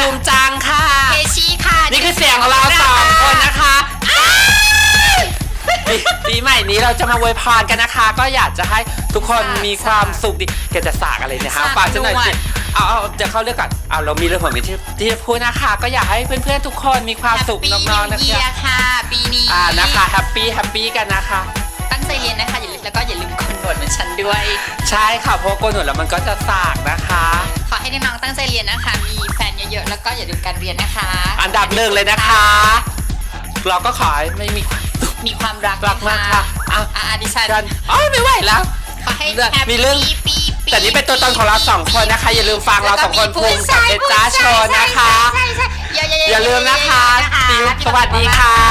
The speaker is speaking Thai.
ภูมิจังค่ะ เคชี่ค่ะนี่คือเสียงของเราสองคนนะคะปีใหม่นี้เราจะมาเวยพรกันนะคะ ก็อยากจะให้ทุกคนมีความสุขดีแกจะสากอะไรเนะคะฝากฉันหน่อยสิเอาเอาเเข้าเรื่องก่อนเอาเรามีเรื่องของที่ที่จะพูดนะคะ ก็อยากให้เพื่อนๆทุกคนมีความสุขน้องๆนะคะค่ะ ปีนี้อ่านะคะแฮปปี้แฮปปี้กันนะคะ ตั้งใจเรียนนะคะอย่าลืมแล้วก็อย่าลืมกนหนวดเหมือนฉันด้วย ใช่ค่ะเพราะโกนหนวดแล้วมันก็จะสากนะคะ ขอให้น้องๆตั้งใจเรียนนะคะ แฟนเยอะๆแล้วก็อย่าลืมการเรียนนะคะ อันดับหนึ่งเลยนะคะ เราก็ขอให้ไม่มีมีความรักรักมากค่ะอะอะอะดิฉันกันอ๋อไม่ไหวแล้ว ขอให้เรื่องแฮปมีปี้เรื่องปีปีแต่นี่เป็นตัวตนของเราสองคนนะคะ อย่าลืมฟังเราสองคนภูมิกับเดจ้าโชว์นะคะ ใช่ใช่ใช่ใช่อย่าอย่าอย่าลืมนะคะอย่าลืมนะคะสวัสดีค่ะ